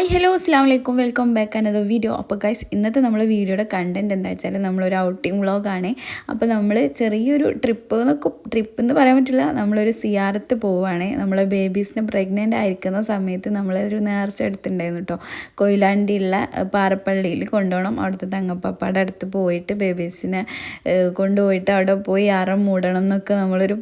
Hi hello അസ്സാം വലൈക്കും welcome back another video അപ്പോൾ ഗൈസ് ഇന്നത്തെ നമ്മൾ വീഡിയോയുടെ കണ്ടന്റ് എന്താ വെച്ചാൽ നമ്മളൊരു ഔട്ടിംഗ് വ്ളോഗാണ് അപ്പോൾ നമ്മൾ ചെറിയൊരു ട്രിപ്പ് എന്നൊക്കെ ട്രിപ്പ് എന്ന് പറയാൻ പറ്റില്ല. നമ്മളൊരു സിയാറത്ത് പോവുകയാണ് നമ്മളെ ബേബീസിന് പ്രഗ്നന്റ് ആയിരിക്കുന്ന സമയത്ത് നമ്മളൊരു നേർച്ച എടുത്തിട്ടുണ്ടായിരുന്നു കേട്ടോ കൊയിലാണ്ടിയുള്ള പാറപ്പള്ളിയിൽ കൊണ്ടുപോകണം. അവിടുത്തെ തങ്ങപ്പാപ്പാടെ അടുത്ത് പോയിട്ട് ബേബീസിനെ കൊണ്ടുപോയിട്ട് അവിടെ പോയി അറം മൂടണം എന്നൊക്കെ നമ്മളൊരു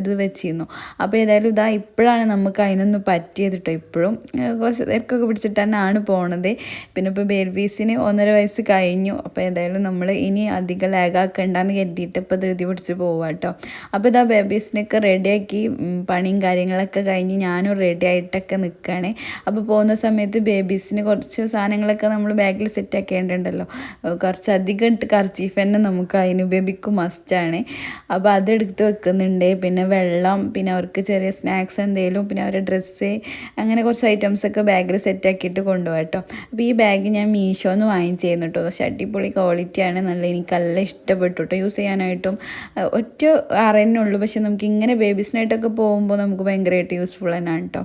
ഇത് വെച്ചിരുന്നു. അപ്പോൾ ഏതായാലും ഇതാ ഇപ്പോഴാണ് നമുക്ക് അതിനൊന്ന് പറ്റിയത് കേട്ടോ ഇപ്പോഴും കുറച്ച് തിരക്കൊക്കെ പിടിച്ചിട്ട് തന്നെയാണ് പോണത്. പിന്നെ ഇപ്പോൾ ബേബീസിന് ഒന്നര വയസ്സ് കഴിഞ്ഞു. അപ്പോൾ ഏതായാലും നമ്മൾ ഇനി അധികം ലാഗാക്കണ്ടെന്ന് കരുതിയിട്ട് ഇപ്പോൾ ധൃതി പിടിച്ച് പോവാം കേട്ടോ അപ്പോൾ ഇതാ ബേബീസിനൊക്കെ റെഡിയാക്കി പണിയും കാര്യങ്ങളൊക്കെ കഴിഞ്ഞ് ഞാനും റെഡി ആയിട്ടൊക്കെ നിൽക്കുകയാണ് അപ്പോൾ പോകുന്ന സമയത്ത് ബേബീസിന് കുറച്ച് സാധനങ്ങളൊക്കെ നമ്മൾ ബാഗിൽ സെറ്റ് ആക്കേണ്ടതുണ്ടല്ലോ. ഏഹ്, കുറച്ച് അധികം ഇട്ട് കർച്ചീഫ് തന്നെ നമുക്ക് അതിന് ബേബിക്ക് മസ്റ്റാണ് അപ്പോൾ അതെടുത്ത് വെക്കുന്നുണ്ട്. പിന്നെ വെള്ളം പിന്നെ അവർക്ക് ചെറിയ സ്നാക്സ് എന്തെങ്കിലും പിന്നെ അവരുടെ ഡ്രസ്സ് അങ്ങനെ കുറച്ച് ഐറ്റംസ് ഒക്കെ ബാഗിൽ സെറ്റ് ആക്കിയിട്ട് കൊണ്ടുപോകാം കേട്ടോ. അപ്പോൾ ഈ ബാഗ് ഞാൻ മീഷോന്ന് വാങ്ങിച്ചിരുന്നു കേട്ടോ. പക്ഷേ അടിപൊളി ക്വാളിറ്റിയാണ് നല്ല എനിക്ക് നല്ല ഇഷ്ടപ്പെട്ടു കേട്ടോ. യൂസ് ചെയ്യാനായിട്ടും ഒറ്റ അറിയുന്നേ ഉള്ളൂ പക്ഷെ നമുക്ക് ഇങ്ങനെ ബേബീസിനായിട്ടൊക്കെ പോകുമ്പോൾ നമുക്ക് ഭയങ്കരമായിട്ട് യൂസ്ഫുൾ തന്നെയാണ് കേട്ടോ.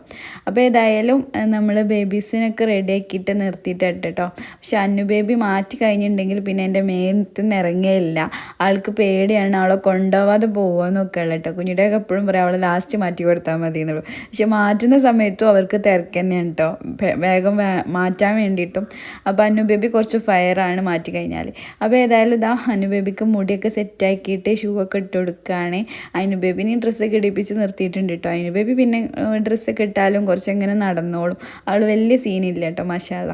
അപ്പോൾ ഏതായാലും നമ്മൾ ബേബീസിനൊക്കെ റെഡി ആക്കിയിട്ട് നിർത്തിയിട്ടുണ്ട് കേട്ടോ. പക്ഷേ അന്നു ബേബി മാറ്റി കഴിഞ്ഞിട്ടുണ്ടെങ്കിൽ പിന്നെ എന്റെ നിന്ന് ഇറങ്ങിയില്ല ആൾക്ക് പേടിയാണ് അവളെ കൊണ്ടുപോവാതെ പോകുമെന്നൊക്കെ ഉള്ളത് കേട്ടോ. കുഞ്ഞിടെയൊക്കെ എപ്പോഴും പറയാം അവളെ ലാസ്റ്റ് മാറ്റി കൊടുത്താൽ മതി എന്നുള്ളൂ പക്ഷെ മാറ്റുന്ന സമയത്തും അവർക്ക് തിരക്ക് തന്നെയാണ് കേട്ടോ. വേ- വേഗം മാറ്റാൻ വേണ്ടിയിട്ടും. അപ്പോൾ അനുബേബി ബേബി കുറച്ച് ഫയറാണ് മാറ്റി കഴിഞ്ഞാൽ അപ്പോൾ ഏതായാലും ഇതാ അനുബേബിക്ക് മുടിയൊക്കെ സെറ്റാക്കിയിട്ട് ഷൂ ഒക്കെ ഇട്ട് കൊടുക്കുകയാണ് അനുബേബിനെ ഡ്രസ്സൊക്കെ ഇടിപ്പിച്ച് നിർത്തിയിട്ടുണ്ട് കേട്ടോ അനുബേബി ബേബി പിന്നെ ഡ്രസ്സൊക്കെ ഇട്ടാലും കുറച്ചെങ്ങനെ നടന്നോളും. അവൾ വലിയ സീനില്ല കേട്ടോ മഷാല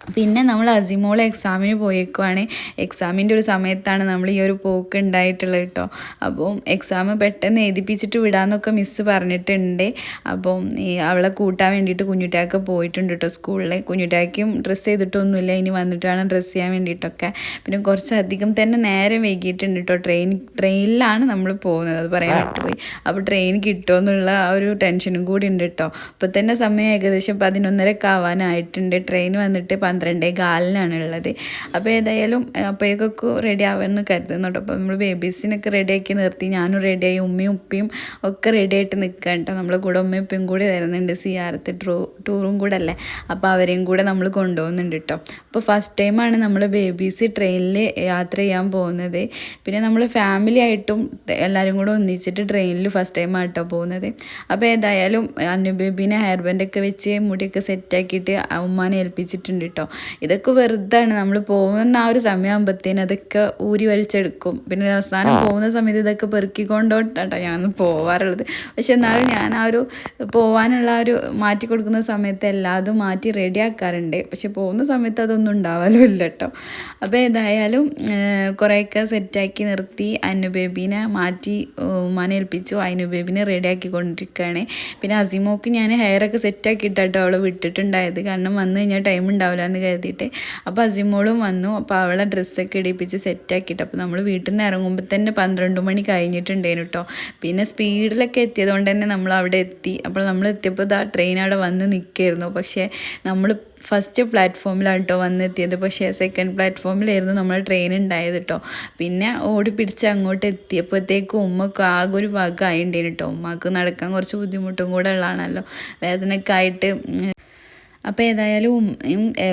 പിന്നെ നമ്മൾ അസിമോൾ എക്സാമിന് പോയേക്കുവാണ്. എക്സാമിന്റെ ഒരു സമയത്താണ് നമ്മൾ ഈ ഒരു പോക്ക് ഉണ്ടായിട്ടുള്ളത് കേട്ടോ അപ്പം എക്സാം പെട്ടെന്ന് എഴുതിപ്പിച്ചിട്ട് വിടാമെന്നൊക്കെ മിസ്സ് പറഞ്ഞിട്ടുണ്ട്. അപ്പം ഈ അവളെ കൂട്ടാൻ വേണ്ടിയിട്ട് കുഞ്ഞുട്ടാക്ക് പോയിട്ടുണ്ട് കേട്ടോ സ്കൂളിൽ കുഞ്ഞുട്ടാക്കും ഡ്രസ്സ് ചെയ്തിട്ടൊന്നുമില്ല. ഇനി വന്നിട്ടാണ് ഡ്രസ്സ് ചെയ്യാൻ വേണ്ടിയിട്ടൊക്കെ. പിന്നെ കുറച്ചധികം തന്നെ നേരം വൈകിയിട്ടുണ്ട് കേട്ടോ ട്രെയിൻ ട്രെയിനിലാണ് നമ്മൾ പോകുന്നത്. അത് പറയാൻ വിട്ടുപോയി. അപ്പോൾ ട്രെയിൻ കിട്ടുമെന്നുള്ള ആ ഒരു ടെൻഷനും കൂടി ഉണ്ട് കേട്ടോ ഇപ്പോൾ തന്നെ സമയം ഏകദേശം പതിനൊന്നരക്കാവാനായിട്ടുണ്ട്. ട്രെയിൻ വന്നിട്ട് പന്ത്രണ്ടേ കാലിനാണ് ഉള്ളത്. അപ്പോൾ ഏതായാലും അപ്പോഴേക്കൊക്കെ റെഡി ആവുമെന്ന് കരുതുന്നുണ്ട് അപ്പോൾ നമ്മൾ ബേബീസിനൊക്കെ റെഡിയാക്കി നിർത്തി. ഞാനും റെഡിയായി ഉമ്മയും ഉപ്പയും ഒക്കെ റെഡിയായിട്ട് നിൽക്കുക കേട്ടോ. നമ്മളെ കൂടെ ഉമ്മയും ഉപ്പയും കൂടി വരുന്നുണ്ട്. സിയാറത്ത് ട്രൂ ടൂറും കൂടെ അല്ലേ? അപ്പോൾ അവരെയും കൂടെ നമ്മൾ കൊണ്ടുപോകുന്നുണ്ട് കേട്ടോ. അപ്പോൾ ഫസ്റ്റ് ടൈമാണ് നമ്മൾ ബേബീസ് ട്രെയിനിൽ യാത്ര ചെയ്യാൻ പോകുന്നത്. പിന്നെ നമ്മൾ ഫാമിലി ആയിട്ടും എല്ലാവരും കൂടെ ഒന്നിച്ചിട്ട് ട്രെയിനിൽ ഫസ്റ്റ് ടൈം ആട്ടോ പോകുന്നത്. അപ്പോൾ ഏതായാലും അന്നു ഹെയർബാൻഡൊക്കെ ഹെയർ ബാൻഡൊക്കെ വെച്ച് മുടിയൊക്കെ സെറ്റാക്കിയിട്ട് ഉമ്മാനെ ഏൽപ്പിച്ചിട്ടുണ്ട് കേട്ടോ. ഇതൊക്കെ വെറുതാണ്. നമ്മൾ പോകുന്ന ആ ഒരു സമയമാകുമ്പോഴത്തേന് അതൊക്കെ ഊരി വലിച്ചെടുക്കും. പിന്നെ അവസാനം പോകുന്ന സമയത്ത് ഇതൊക്കെ പെറുക്കിക്കൊണ്ടോട്ടാട്ടോ ഞാൻ പോവാറുള്ളത്. പക്ഷെ എന്നാലും ഞാൻ ആ ഒരു പോവാനുള്ള ഒരു മാറ്റി കൊടുക്കുന്ന സമയത്ത് എല്ലാതും മാറ്റി റെഡി ആക്കാറുണ്ട് പക്ഷെ പോകുന്ന സമയത്ത് അതൊന്നും ഉണ്ടാവാലും ഇല്ല കേട്ടോ. അപ്പോൾ ഏതായാലും കുറേയൊക്കെ സെറ്റാക്കി നിർത്തി അന്നു ബേബീനെ മാറ്റി ഉമ്മാനെ ഏൽപ്പിച്ചു. അയിനു ബേബിനെ റെഡിയാക്കി കൊണ്ടിരിക്കുകയാണ് പിന്നെ അസിമോക്ക് ഞാൻ ഹെയറൊക്കെ സെറ്റാക്കിയിട്ടാട്ടോ അവളെ വിട്ടിട്ടുണ്ടായത്. കാരണം വന്നു കഴിഞ്ഞാൽ ടൈം ഉണ്ടാവില്ല. എന്ന് കരുതിയിട്ട് അപ്പോൾ അസിമോളും വന്നു. അപ്പോൾ അവളെ ഡ്രസ്സൊക്കെ ഇടിപ്പിച്ച് സെറ്റാക്കിയിട്ട് അപ്പോൾ നമ്മൾ വീട്ടിൽ നിന്ന് ഇറങ്ങുമ്പോൾ തന്നെ പന്ത്രണ്ട് മണി കഴിഞ്ഞിട്ടുണ്ടേനു കേട്ടോ പിന്നെ സ്പീഡിലൊക്കെ എത്തിയതുകൊണ്ട് തന്നെ നമ്മൾ അവിടെ എത്തി. അപ്പോൾ നമ്മൾ എത്തിയപ്പോൾ ഇതാ ട്രെയിൻ അവിടെ വന്ന് നിൽക്കായിരുന്നു പക്ഷേ നമ്മൾ ഫസ്റ്റ് പ്ലാറ്റ്ഫോമിലാണ് കേട്ടോ വന്നെത്തിയത് പക്ഷേ സെക്കൻഡ് പ്ലാറ്റ്ഫോമിലായിരുന്നു നമ്മൾ ട്രെയിൻ ഉണ്ടായത് കേട്ടോ പിന്നെ ഓടി പിടിച്ച് അങ്ങോട്ട് എത്തിയപ്പോഴത്തേക്കും ഉമ്മക്ക് ആകെ ഒരു ഭാഗം ആയിണ്ടേന് കേട്ടോ ഉമ്മക്ക് നടക്കാൻ കുറച്ച് ബുദ്ധിമുട്ടും കൂടെ ഉള്ളതാണല്ലോ. ഉം, അപ്പോൾ ഏതായാലും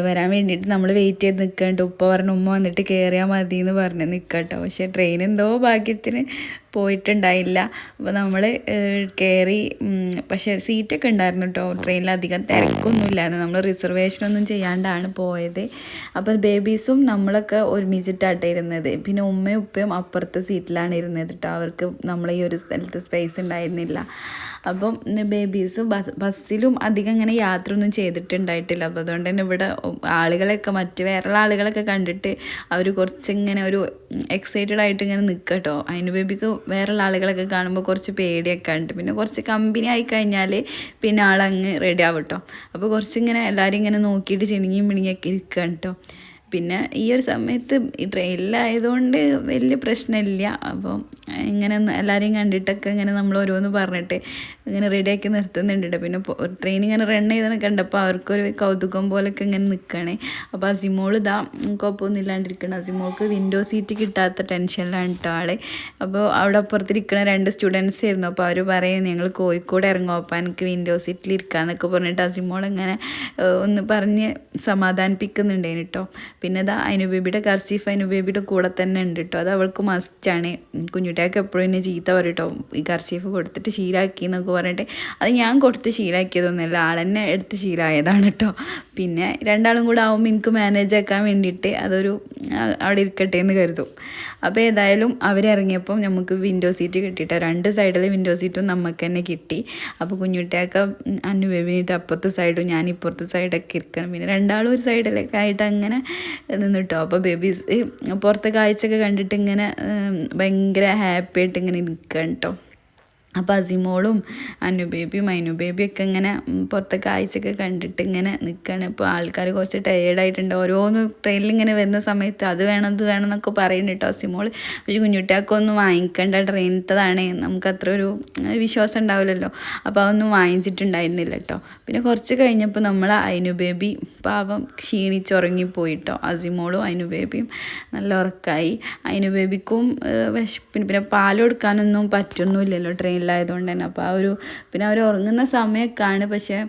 വരാൻ വേണ്ടിയിട്ട് നമ്മൾ വെയിറ്റ് ചെയ്ത് നിൽക്കണ്ട ഉപ്പ പറഞ്ഞു ഉമ്മ വന്നിട്ട് കയറിയാൽ മതി എന്ന് പറഞ്ഞ് നിൽക്കട്ടോ പക്ഷേ ട്രെയിൻ എന്തോ ഭാഗ്യത്തിന് പോയിട്ടുണ്ടായില്ല. അപ്പോൾ നമ്മൾ കയറി പക്ഷെ സീറ്റൊക്കെ ഉണ്ടായിരുന്നു കേട്ടോ ട്രെയിനിൽ അധികം തിരക്കൊന്നും ഇല്ലായിരുന്നു നമ്മൾ റിസർവേഷനൊന്നും ചെയ്യാണ്ടാണ് പോയത്. അപ്പോൾ ബേബീസും നമ്മളൊക്കെ ഒരുമിച്ചിട്ടാട്ടേ ഇരുന്നത്. പിന്നെ ഉമ്മയും ഉപ്പയും അപ്പുറത്തെ സീറ്റിലാണ് ഇരുന്നത് കേട്ടോ അവർക്ക് നമ്മൾ ഈ ഒരു സ്ഥലത്ത് സ്പേസ് ഉണ്ടായിരുന്നില്ല. അപ്പം ബേബീസും ബസ് ബസ്സിലും അധികം അങ്ങനെ യാത്ര ഒന്നും ചെയ്തിട്ടുണ്ടായിട്ടില്ല. അപ്പോൾ അതുകൊണ്ട് തന്നെ ഇവിടെ ആളുകളൊക്കെ മറ്റ് വേറെയുള്ള ആളുകളൊക്കെ കണ്ടിട്ട് അവർ കുറച്ചിങ്ങനെ ഒരു എക്സൈറ്റഡ് ആയിട്ട് ഇങ്ങനെ നിൽക്കട്ടോ അതിന് ബേബിക്ക് വേറെയുള്ള ആളുകളൊക്കെ കാണുമ്പോൾ കുറച്ച് പേടിയൊക്കെ ഉണ്ട്. പിന്നെ കുറച്ച് കമ്പനി ആയി കഴിഞ്ഞാൽ പിന്നെ ആളങ്ങ് റെഡി ആവും കേട്ടോ അപ്പോൾ കുറച്ചിങ്ങനെ എല്ലാവരും ഇങ്ങനെ നോക്കിയിട്ട് ചിണുങ്ങിയും മിണിങ്ങിയൊക്കെ ഇരിക്കുകയാണ് കേട്ടോ പിന്നെ ഈ ഒരു സമയത്ത് ഈ ട്രെയിനിലായതുകൊണ്ട് വലിയ പ്രശ്നമില്ല. അപ്പം ഇങ്ങനെ എല്ലാവരെയും കണ്ടിട്ടൊക്കെ ഇങ്ങനെ നമ്മൾ ഓരോന്ന് പറഞ്ഞിട്ട് ഇങ്ങനെ റെഡിയാക്കി നിർത്തുന്നുണ്ട്. പിന്നെ ട്രെയിൻ ഇങ്ങനെ റൺ ചെയ്തെന്ന് കണ്ടപ്പോൾ അവർക്കൊരു കൗതുകം പോലൊക്കെ ഇങ്ങനെ നിൽക്കണേ അപ്പോൾ അസിമോൾ ഇതാ കുഴപ്പമൊന്നും ഇല്ലാണ്ടിരിക്കണം അസിമോൾക്ക് വിൻഡോ സീറ്റ് കിട്ടാത്ത ടെൻഷനിലാണ് കേട്ടോ ആൾ അപ്പോൾ അവിടെ അപ്പുറത്തിരിക്കണ രണ്ട് സ്റ്റുഡൻസ് ആയിരുന്നു. അപ്പോൾ അവർ പറയും ഞങ്ങൾ കോഴിക്കോട് ഇറങ്ങും. അപ്പോൾ എനിക്ക് വിൻഡോ സീറ്റിൽ ഇരിക്കാമെന്നൊക്കെ പറഞ്ഞിട്ട് അസിമോൾ ഇങ്ങനെ ഒന്ന് പറഞ്ഞ് സമാധാനിപ്പിക്കുന്നുണ്ടേന് കേട്ടോ. പിന്നെ ഇതാ അനുബേബിയുടെ കർച്ചീഫ് അനുബേബിയുടെ കൂടെ തന്നെ ഉണ്ട് കേട്ടോ അത് അവൾക്ക് മസ്റ്റാണ് കുഞ്ഞുട്ടിയൊക്കെ എപ്പോഴും എന്നെ ചീത്ത പറയും കേട്ടോ ഈ കർച്ചീഫ് കൊടുത്തിട്ട് ശീലാക്കി എന്നൊക്കെ പറഞ്ഞിട്ട് അത് ഞാൻ കൊടുത്ത് ശീലാക്കിയതൊന്നുമല്ല. ആളെന്നെ എടുത്ത് ശീലമായതാണ് കേട്ടോ പിന്നെ രണ്ടാളും കൂടെ ആവുമ്പോൾ എനിക്ക് മാനേജ് ആക്കാൻ വേണ്ടിയിട്ട് അതൊരു അവിടെ ഇരിക്കട്ടെ എന്ന് കരുതും. അപ്പോൾ ഏതായാലും അവരിറങ്ങിയപ്പം നമുക്ക് വിൻഡോ സീറ്റ് കിട്ടിയിട്ടോ രണ്ട് സൈഡിലെ വിൻഡോ സീറ്റും നമുക്ക് തന്നെ കിട്ടി. അപ്പോൾ കുഞ്ഞുട്ടിയൊക്കെ അന്നു ബേബിനിട്ട് അപ്പുറത്തെ സൈഡും ഞാൻ ഇപ്പുറത്തെ സൈഡൊക്കെ ഇരിക്കണം. പിന്നെ രണ്ടാളും ഒരു സൈഡിലൊക്കെ ആയിട്ട് അങ്ങനെ നിന്നിട്ടോ. അപ്പോൾ ബേബീസ് പുറത്തെ കാഴ്ചയൊക്കെ കണ്ടിട്ട് ഇങ്ങനെ ഭയങ്കര ഹാപ്പി ആയിട്ട് ഇങ്ങനെ നിൽക്കണം കേട്ടോ അപ്പോൾ അസിമോളും അനു ബേബിയും അനു ബേബിയൊക്കെ ഇങ്ങനെ പുറത്തെ കാഴ്ചയൊക്കെ കണ്ടിട്ട് ഇങ്ങനെ നിൽക്കുകയാണ് ഇപ്പോൾ ആൾക്കാർ കുറച്ച് ടയേർഡായിട്ടുണ്ട് ഓരോന്ന് ട്രെയിനിൽ ഇങ്ങനെ വരുന്ന സമയത്ത് അത് വേണം ഇത് വേണം എന്നൊക്കെ പറയുന്നുണ്ട് കേട്ടോ അസിമോൾ പക്ഷേ കുഞ്ഞുട്ടിയൊക്കെ ഒന്നും വാങ്ങിക്കേണ്ട ട്രെയിനത്തതാണ് നമുക്ക് അത്ര ഒരു വിശ്വാസം ഉണ്ടാവില്ലല്ലോ. അപ്പോൾ അതൊന്നും വാങ്ങിച്ചിട്ടുണ്ടായിരുന്നില്ല കേട്ടോ. പിന്നെ കുറച്ച് കഴിഞ്ഞപ്പോൾ നമ്മൾ അനു ബേബി പാവം ക്ഷീണിച്ചുറങ്ങിപ്പോയി കേട്ടോ അസിമോളും അനു ബേബിയും നല്ല ഉറക്കായി. അനു ബേബിക്കും വിശപ്പിന് പിന്നെ പാൽ കൊടുക്കാനൊന്നും പറ്റൊന്നുമില്ലല്ലോ ട്രെയിനിൽ ആയതുകൊണ്ട് തന്നെ. അപ്പോൾ ആ ഒരു പിന്നെ അവർ ഉറങ്ങുന്ന സമയമൊക്കെയാണ് പക്ഷേ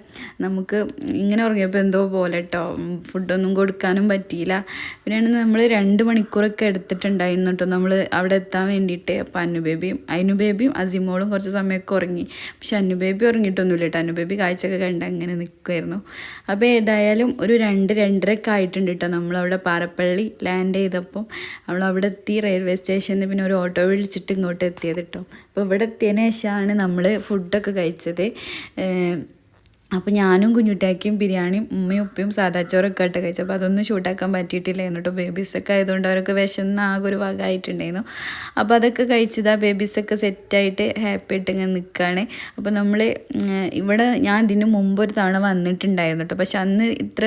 നമുക്ക് ഇങ്ങനെ ഉറങ്ങിയപ്പോൾ എന്തോ പോലെ കേട്ടോ ഫുഡൊന്നും കൊടുക്കാനും പറ്റിയില്ല. പിന്നെയാണ് നമ്മൾ രണ്ട് മണിക്കൂറൊക്കെ എടുത്തിട്ടുണ്ടായിരുന്നു കേട്ടോ നമ്മൾ അവിടെ എത്താൻ വേണ്ടിയിട്ട്. അപ്പോൾ അനുബേബിയും അനുബേബിയും അസിമോളും കുറച്ച് സമയമൊക്കെ ഉറങ്ങി. പക്ഷെ അനുബേബി ബേബി ഉറങ്ങിയിട്ടൊന്നുമില്ല കേട്ടോ അനുബേബി ബേബി കാഴ്ചയൊക്കെ കണ്ട് അങ്ങനെ നിൽക്കുമായിരുന്നു അപ്പോൾ ഏതായാലും ഒരു രണ്ട് രണ്ടരയൊക്കെ ആയിട്ടുണ്ട് കേട്ടോ നമ്മളവിടെ പാറപ്പള്ളി ലാൻഡ് ചെയ്തപ്പം. നമ്മളവിടെ എത്തി റെയിൽവേ സ്റ്റേഷനിൽ പിന്നെ ഒരു ഓട്ടോ വിളിച്ചിട്ട് ഇങ്ങോട്ട് എത്തിയത് കേട്ടോ അപ്പോൾ ഇവിടെ എത്തിയതിന് ശേഷമാണ് നമ്മൾ ഫുഡൊക്കെ കഴിച്ചത്. അപ്പോൾ ഞാനും കുഞ്ഞുട്ടാക്കിയും ബിരിയാണിയും ഉമ്മയും ഉപ്പയും സാദാ ചോറൊക്കെ ആയിട്ട് കഴിച്ചു അപ്പോൾ അതൊന്നും ഷൂട്ടാക്കാൻ പറ്റിയിട്ടില്ല എന്നിട്ട് ബേബീസൊക്കെ ആയതുകൊണ്ട് അവരൊക്കെ വിശന്ന ആകെ ഒരു ഭാഗമായിട്ടുണ്ടായിരുന്നു അപ്പോൾ അതൊക്കെ കഴിച്ചത് ബേബീസൊക്കെ സെറ്റായിട്ട് ഹാപ്പി ആയിട്ട് ഇങ്ങനെ നിൽക്കുകയാണ് അപ്പോൾ നമ്മൾ ഇവിടെ ഞാൻ ഇതിന് മുമ്പ് ഒരു തവണ വന്നിട്ടുണ്ടായിരുന്നു കേട്ടോ പക്ഷെ അന്ന് ഇത്ര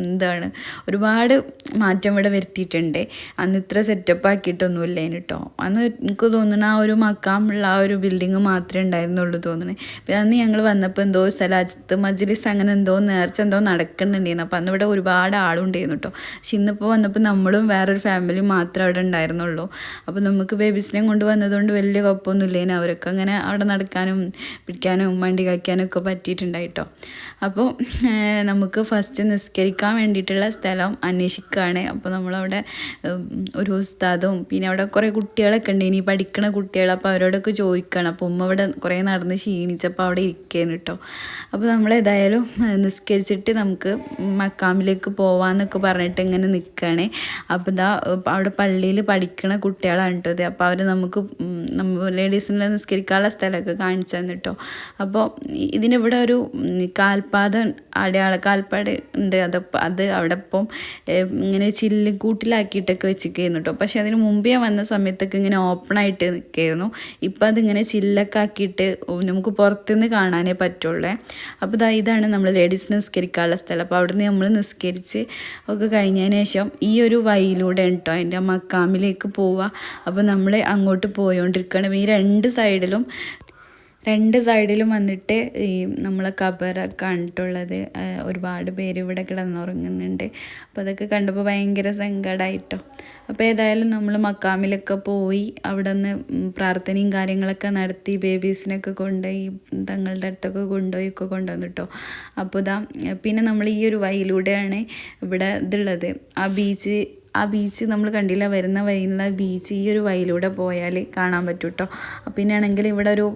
എന്താണ് ഒരുപാട് മാറ്റം ഇവിടെ വരുത്തിയിട്ടുണ്ട്. അന്ന് ഇത്ര സെറ്റപ്പ് ആക്കിയിട്ടൊന്നുമില്ല കേട്ടോ അന്ന് എനിക്ക് തോന്നുന്നു ആ ഒരു മക്കാമുള്ള ആ ഒരു ബിൽഡിങ് മാത്രമേ ഉണ്ടായിരുന്നുള്ളൂ തോന്നുന്നത് അപ്പോൾ അന്ന് ഞങ്ങൾ വന്നപ്പോൾ എന്തോ സ്ഥലം അജിത്ത് മജ്ലിസ് അങ്ങനെ എന്തോ നേർച്ച എന്തോ നടക്കുന്നുണ്ടായിരുന്നു അപ്പോൾ അന്ന് ഇവിടെ ഒരുപാട് ആളുണ്ടായിരുന്നു കേട്ടോ പക്ഷെ ഇന്നിപ്പോൾ വന്നപ്പോൾ നമ്മളും വേറൊരു ഫാമിലി മാത്രമേ അവിടെ ഉണ്ടായിരുന്നുള്ളൂ. അപ്പോൾ നമുക്ക് ബേബീസിനെയും കൊണ്ട് വന്നതുകൊണ്ട് വലിയ കുഴപ്പമൊന്നും ഇല്ലേനു അവരൊക്കെ അങ്ങനെ അവിടെ നടക്കാനും പിടിക്കാനും വണ്ടി കളിക്കാനും ഒക്കെ പറ്റിയിട്ടുണ്ടായിട്ടോ അപ്പോൾ നമുക്ക് ഫസ്റ്റ് നിസ്കരിക്കാൻ വേണ്ടിയിട്ടുള്ള സ്ഥലം അന്വേഷിക്കുകയാണ് അപ്പോൾ നമ്മളവിടെ ഒരു ഉസ്താദും പിന്നെ അവിടെ കുറേ കുട്ടികളൊക്കെ ഉണ്ട്. ഇനി പഠിക്കണ കുട്ടികൾ അപ്പോൾ അവരോടൊക്കെ ചോദിക്കണം. അപ്പോൾ ഉമ്മ അവിടെ കുറേ നടന്ന് ക്ഷീണിച്ചപ്പോൾ അവിടെ ഇരിക്കുകയാണ് കേട്ടോ അപ്പോൾ നമ്മൾ ഏതായാലും നിസ്കരിച്ചിട്ട് നമുക്ക് മക്കാമിലേക്ക് പോവാന്നൊക്കെ പറഞ്ഞിട്ട് ഇങ്ങനെ നിൽക്കുകയാണ് അപ്പോൾ ഇതാ അവിടെ പള്ളിയിൽ പഠിക്കണ കുട്ടികളാണ് കേട്ടോ അപ്പോൾ അവർ നമുക്ക് ലേഡീസിനെ നിസ്കരിക്കാനുള്ള സ്ഥലമൊക്കെ കാണിച്ചു തന്നിട്ടോ അപ്പോൾ ഇതിനിവിടെ ഒരു കാൽപാത അടയാള കാൽപ്പാട് ഉണ്ട്. അത് അത് അവിടെ ഇപ്പം ഇങ്ങനെ ചില്ല് കൂട്ടിലാക്കിയിട്ടൊക്കെ വെച്ചിരിക്കുന്നു കേട്ടോ പക്ഷെ അതിന് മുമ്പേ വന്ന സമയത്തൊക്കെ ഇങ്ങനെ ഓപ്പൺ ആയിട്ട് നിൽക്കുകയായിരുന്നു ഇപ്പം അതിങ്ങനെ ചില്ലൊക്കെ ആക്കിയിട്ട് നമുക്ക് പുറത്തുനിന്ന് കാണാനേ പറ്റുള്ളൂ. അപ്പോൾ ഇതാ ഇതാണ് നമ്മൾ ലേഡീസ് നിസ്കരിക്കാനുള്ള സ്ഥലം. അപ്പോൾ അവിടുന്ന് നമ്മൾ നിസ്കരിച്ച് ഒക്കെ കഴിഞ്ഞതിന് ശേഷം ഈ ഒരു വഴിയിലൂടെ കേട്ടോ അതിന്റെ മക്കാമിലേക്ക് പോവുക അപ്പോൾ നമ്മൾ അങ്ങോട്ട് പോയോണ്ടിരിക്കുകയാണ് ഈ രണ്ട് സൈഡിലും രണ്ട് സൈഡിലും വന്നിട്ട് ഈ നമ്മളെ കബറൊക്കെ കണ്ടിട്ടുള്ളത് ഒരുപാട് പേര് ഇവിടെ കിടന്നുറങ്ങുന്നുണ്ട്. അപ്പോൾ അതൊക്കെ കണ്ടപ്പോൾ ഭയങ്കര സങ്കടമായിട്ടോ അപ്പോൾ ഏതായാലും നമ്മൾ മക്കാമിലൊക്കെ പോയി അവിടെ നിന്ന് പ്രാർത്ഥനയും കാര്യങ്ങളൊക്കെ നടത്തി ബേബീസിനൊക്കെ കൊണ്ടുപോയി തങ്ങളുടെ അടുത്തൊക്കെ കൊണ്ടുപോയി ഒക്കെ കൊണ്ടുവന്നിട്ടോ. അപ്പോൾ ഇതാ പിന്നെ നമ്മൾ ഈ ഒരു വഴിയിലൂടെയാണ് ഇവിടെ ഇതുള്ളത്. ആ ബീച്ച് ആ ബീച്ച് നമ്മൾ കണ്ടില്ല വരുന്ന വഴിയുള്ള ബീച്ച് ഈ ഒരു വഴിയിലൂടെ പോയാൽ കാണാൻ പറ്റും കേട്ടോ പിന്നെയാണെങ്കിൽ ഇവിടെ ഒരു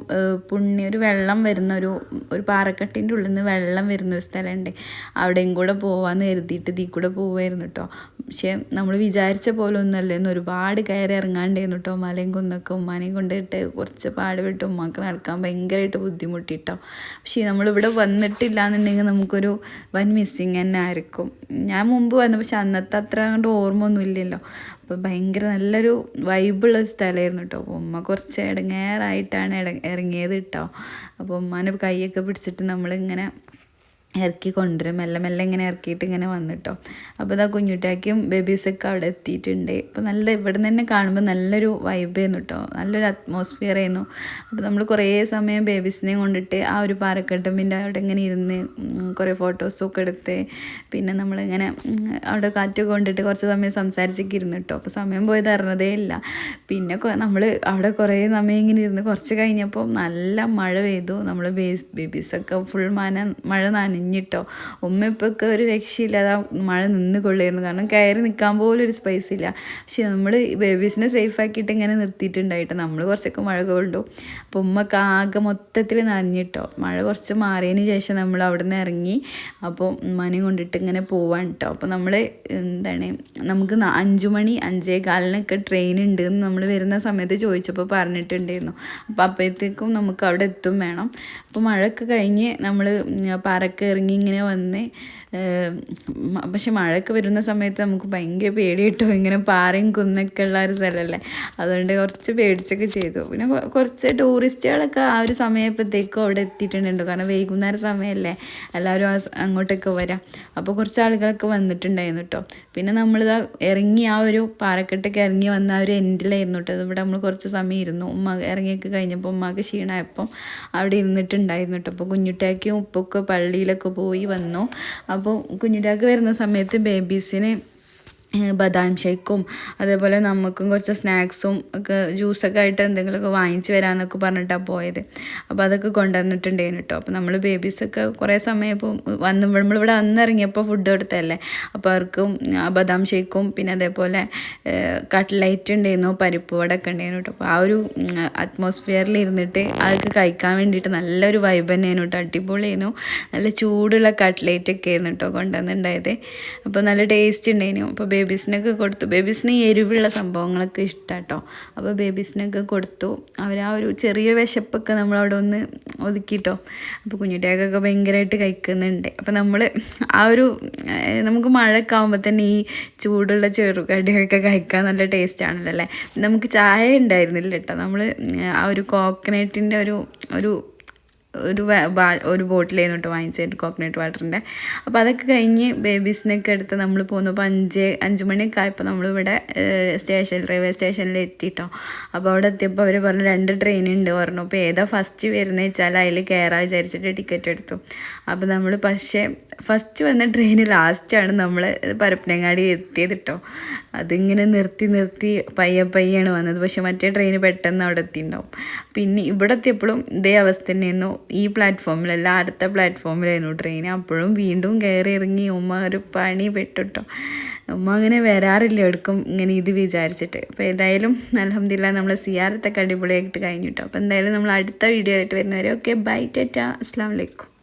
പുണ്യ ഒരു വെള്ളം വരുന്ന ഒരു ഒരു പാറക്കെട്ടിന്റെ ഉള്ളിൽ നിന്ന് വെള്ളം വരുന്ന ഒരു സ്ഥലമുണ്ട്. അവിടെയും കൂടെ പോവാന്ന് കരുതിയിട്ട് ഇതിൽ കൂടെ പോവായിരുന്നു കേട്ടോ പക്ഷേ നമ്മൾ വിചാരിച്ച പോലെ ഒന്നല്ലായിരുന്നു ഒരുപാട് കയറി ഇറങ്ങാണ്ടായിരുന്നു കേട്ടോ മലയും കുന്നൊക്കെ ഉമ്മാനെയും കൊണ്ടിട്ട് കുറച്ച് പാടുപെട്ട് ഉമ്മാക്ക് നടക്കാൻ ഭയങ്കരമായിട്ട് ബുദ്ധിമുട്ടിട്ടോ പക്ഷേ നമ്മളിവിടെ വന്നിട്ടില്ല എന്നുണ്ടെങ്കിൽ നമുക്കൊരു വൻ മിസ്സിങ് തന്നെ ആയിരിക്കും. ഞാൻ മുമ്പ് വന്നു പക്ഷെ അന്നത്തെ അത്ര കൊണ്ട് ഓർമ്മ ഒന്നും ഇല്ലല്ലോ. അപ്പോൾ ഭയങ്കര നല്ലൊരു വൈബുള്ള സ്ഥലമായിരുന്നു കേട്ടോ അപ്പോൾ ഉമ്മ കുറച്ച് ഇടങ്ങേറായിട്ടാണ് ഇട ഇറങ്ങിയത് കേട്ടോ അപ്പോൾ ഉമ്മാനെ കൈയൊക്കെ പിടിച്ചിട്ട് നമ്മളിങ്ങനെ ഇറക്കി കൊണ്ടുവരും. മെല്ലെ മെല്ലെ ഇങ്ങനെ ഇറക്കിയിട്ട് ഇങ്ങനെ വന്നിട്ടോ. അപ്പോൾ ഇതാ കുഞ്ഞുട്ടാക്കിയും ബേബീസൊക്കെ അവിടെ എത്തിയിട്ടുണ്ട്. അപ്പോൾ നല്ല ഇവിടെ നിന്ന് തന്നെ കാണുമ്പോൾ നല്ലൊരു വൈബായിരുന്നു കേട്ടോ നല്ലൊരു അറ്റ്മോസ്ഫിയർ ആയിരുന്നു. അപ്പോൾ നമ്മൾ കുറേ സമയം ബേബീസിനെയും കൊണ്ടിട്ട് ആ ഒരു പാറക്കെട്ടുമ്പിന്റെ അവിടെ ഇങ്ങനെ ഇരുന്ന് കുറേ ഫോട്ടോസൊക്കെ എടുത്ത് പിന്നെ നമ്മളിങ്ങനെ അവിടെ കാറ്റൊക്കെ കൊണ്ടിട്ട് കുറച്ച് സമയം സംസാരിച്ചൊക്കെ ഇരുന്നു കേട്ടോ അപ്പോൾ സമയം പോയത് അറിഞ്ഞതേ ഇല്ല. പിന്നെ നമ്മൾ അവിടെ കുറേ സമയം ഇങ്ങനെ ഇരുന്ന് കുറച്ച് കഴിഞ്ഞപ്പോൾ നല്ല മഴ പെയ്തു. നമ്മൾ ബേസ് ബേബീസൊക്കെ ഫുൾ മാന മഴ നനഞ്ഞിട്ടോ ഉമ്മ ഇപ്പൊക്കെ ഒരു രക്ഷയില്ലാതെ മഴ നിന്ന് കൊള്ളിയിരുന്നു കാരണം കയറി നിൽക്കാൻ പോലും ഒരു സ്പേസ് ഇല്ല. പക്ഷെ നമ്മൾ ബേബീസിനെ സേഫ് ആക്കിയിട്ട് ഇങ്ങനെ നിർത്തിയിട്ടുണ്ടായിട്ട് നമ്മൾ കുറച്ചൊക്കെ മഴ കൊണ്ടു അപ്പോൾ ഉമ്മക്ക് ആകെ മൊത്തത്തിൽ നനഞ്ഞിട്ടോ. മഴ കുറച്ച് മാറിയതിന് ശേഷം നമ്മൾ അവിടെ നിന്ന് ഇറങ്ങി അപ്പോൾ മണി കൊണ്ടിട്ട് ഇങ്ങനെ പോവാൻ കേട്ടോ അപ്പോൾ നമ്മൾ എന്താണ് നമുക്ക് അഞ്ചു മണി അഞ്ചേ കാലിനൊക്കെ ട്രെയിൻ ഉണ്ട് എന്ന് നമ്മൾ വരുന്ന സമയത്ത് ചോദിച്ചപ്പോൾ പറഞ്ഞിട്ടുണ്ടായിരുന്നു. അപ്പോൾ അപ്പോഴത്തേക്കും നമുക്ക് അവിടെ എത്തും വേണം. അപ്പോൾ മഴയൊക്കെ കഴിഞ്ഞ് നമ്മൾ പാറൊക്കെ ഇറങ്ങി ഇങ്ങനെ വന്ന്. പക്ഷെ മഴയൊക്കെ വരുന്ന സമയത്ത് നമുക്ക് ഭയങ്കര പേടി കിട്ടും. ഇങ്ങനെ പാറയും കുന്നൊക്കെ ഉള്ള ഒരു സ്ഥലമല്ലേ അതുകൊണ്ട് കുറച്ച് പേടിച്ചൊക്കെ ചെയ്തു. പിന്നെ കുറച്ച് ടൂറിസ്റ്റുകളൊക്കെ ആ ഒരു സമയപ്പോഴത്തേക്കും അവിടെ എത്തിയിട്ടുണ്ടോ കാരണം വൈകുന്നേരം സമയമല്ലേ എല്ലാവരും അങ്ങോട്ടൊക്കെ വരാം. അപ്പോൾ കുറച്ച് ആളുകളൊക്കെ വന്നിട്ടുണ്ടായിരുന്നു കേട്ടോ. പിന്നെ നമ്മളിതാ ഇറങ്ങി ആ ഒരു പാറക്കെട്ടൊക്കെ ഇറങ്ങി വന്ന ആ ഒരു എൻഡിലായിരുന്നു കേട്ടോ. ഇവിടെ നമ്മൾ കുറച്ച് സമയം ഇരുന്നു. ഉമ്മ ഇറങ്ങിയൊക്കെ കഴിഞ്ഞപ്പോൾ ഉമ്മാക്ക് ക്ഷീണമായപ്പം അവിടെ ഇരുന്നിട്ടുണ്ടായിരുന്നു കേട്ടോ. അപ്പോൾ കുഞ്ഞുട്ടാക്കിയും ഉപ്പൊക്കെ പള്ളിയിലൊക്കെ പോയി വന്നു. അപ്പോൾ കുഞ്ഞിടാക്ക് വരുന്ന സമയത്ത് ബേബീസിന് ബദാം ഷേക്കും അതേപോലെ നമുക്കും കുറച്ച് സ്നാക്സും ഒക്കെ ജ്യൂസൊക്കെ ആയിട്ട് എന്തെങ്കിലുമൊക്കെ വാങ്ങിച്ച് വരാമെന്നൊക്കെ പറഞ്ഞിട്ടാണ് പോയത്. അപ്പോൾ അതൊക്കെ കൊണ്ടുവന്നിട്ടുണ്ടായിരുന്നു കേട്ടോ. അപ്പോൾ നമ്മൾ ബേബീസൊക്കെ കുറേ സമയം ഇപ്പോൾ വന്ന് നമ്മളിവിടെ വന്നിറങ്ങിയപ്പോൾ ഫുഡ് കൊടുത്തതല്ലേ അപ്പോൾ അവർക്കും ബദാം ഷേക്കും പിന്നെ അതേപോലെ കട്ട്ലൈറ്റ് ഉണ്ടായിരുന്നു പരിപ്പ് വട ഒക്കെ ഉണ്ടായിരുന്നു കേട്ടോ. അപ്പോൾ ആ ഒരു അറ്റ്മോസ്ഫിയറിൽ ഇരുന്നിട്ട് അതൊക്കെ കഴിക്കാൻ വേണ്ടിയിട്ട് നല്ലൊരു വൈബ് തന്നെയായിരുന്നു കേട്ടോ. അടിപൊളിയായിരുന്നു. നല്ല ചൂടുള്ള കട്ട്ലൈറ്റൊക്കെ ആയിരുന്നു കേട്ടോ കൊണ്ടുവന്നിട്ടുണ്ടായത്. അപ്പോൾ നല്ല ടേസ്റ്റ് ഉണ്ടായിരുന്നു. അപ്പോൾ ബേബീസിനൊക്കെ കൊടുത്തു. ബേബീസിന് എരിവുള്ള സംഭവങ്ങളൊക്കെ ഇഷ്ടമാണ് കേട്ടോ അപ്പോൾ ബേബീസിനൊക്കെ കൊടുത്തു. അവർ ആ ഒരു ചെറിയ വിശപ്പൊക്കെ നമ്മളവിടെ ഒന്ന് ഒതുക്കിട്ടോ. അപ്പോൾ കുഞ്ഞുട്ടിയൊക്കെ ഭയങ്കരമായിട്ട് കഴിക്കുന്നുണ്ട്. അപ്പോൾ നമ്മൾ ആ ഒരു നമുക്ക് മഴയൊക്കെ ആകുമ്പോൾ തന്നെ ഈ ചൂടുള്ള ചെറുകടിയൊക്കെ കഴിക്കാൻ നല്ല ടേസ്റ്റ് ആണല്ലോ അല്ലേ? നമുക്ക് ചായ ഉണ്ടായിരുന്നില്ല കേട്ടോ. നമ്മൾ ആ ഒരു കോക്കനട്ടിന്റെ ഒരു ഒരു ഒരു ഒരു ബോട്ടിൽ കേട്ടോ വാങ്ങിച്ചിട്ട് കോക്കനട്ട് വാട്ടറിന്റെ അപ്പോൾ അതൊക്കെ കഴിഞ്ഞ് ബേബീസിനൊക്കെ എടുത്ത് നമ്മൾ പോന്നപ്പോൾ അഞ്ച് അഞ്ച് മണിയൊക്കെ ആയപ്പോൾ നമ്മളിവിടെ സ്റ്റേഷൻ റെയിൽവേ സ്റ്റേഷനിൽ എത്തിയിട്ടോ അപ്പോൾ അവിടെ എത്തിയപ്പോൾ അവർ പറഞ്ഞു രണ്ട് ട്രെയിൻ ഉണ്ട് പറഞ്ഞു അപ്പോൾ ഏതാ ഫസ്റ്റ് വരുന്നത് വെച്ചാൽ അതിൽ കയറാൻ വിചാരിച്ചിട്ട് ടിക്കറ്റ് എടുത്തു. അപ്പോൾ നമ്മൾ പക്ഷേ ഫസ്റ്റ് വന്ന ട്രെയിൻ ലാസ്റ്റാണ് നമ്മൾ പരപ്പനങ്ങാടി എത്തിയത് കേട്ടോ അതിങ്ങനെ നിർത്തി നിർത്തി പയ്യെ പയ്യാണ് വന്നത്. പക്ഷേ മറ്റേ ട്രെയിൻ പെട്ടെന്ന് അവിടെ എത്തിയിട്ടുണ്ടാവും പിന്നെ ഇവിടെ എത്തിയപ്പോഴും ഇതേ അവസ്ഥ തന്നെയായിരുന്നു. ഈ പ്ലാറ്റ്ഫോമിലല്ല അടുത്ത പ്ലാറ്റ്ഫോമിലായിരുന്നു ട്രെയിൻ അപ്പോഴും വീണ്ടും കയറി ഇറങ്ങി ഉമ്മ ഒരു പണി പെട്ടുട്ടോ ഉമ്മ അങ്ങനെ വരാറില്ല എടുക്കും ഇങ്ങനെ ഇത് വിചാരിച്ചിട്ട്. അപ്പോൾ ഏതായാലും അലഹമില്ല നമ്മൾ സിയാറത്തൊക്കെ അടിപൊളിയായിട്ട് കഴിഞ്ഞിട്ടോ. അപ്പോൾ എന്തായാലും നമ്മൾ അടുത്ത വീഡിയോ ആയിട്ട് വരുന്നവരെ ഓക്കെ ബൈ ടാറ്റ. അസ്സാം വലൈക്കും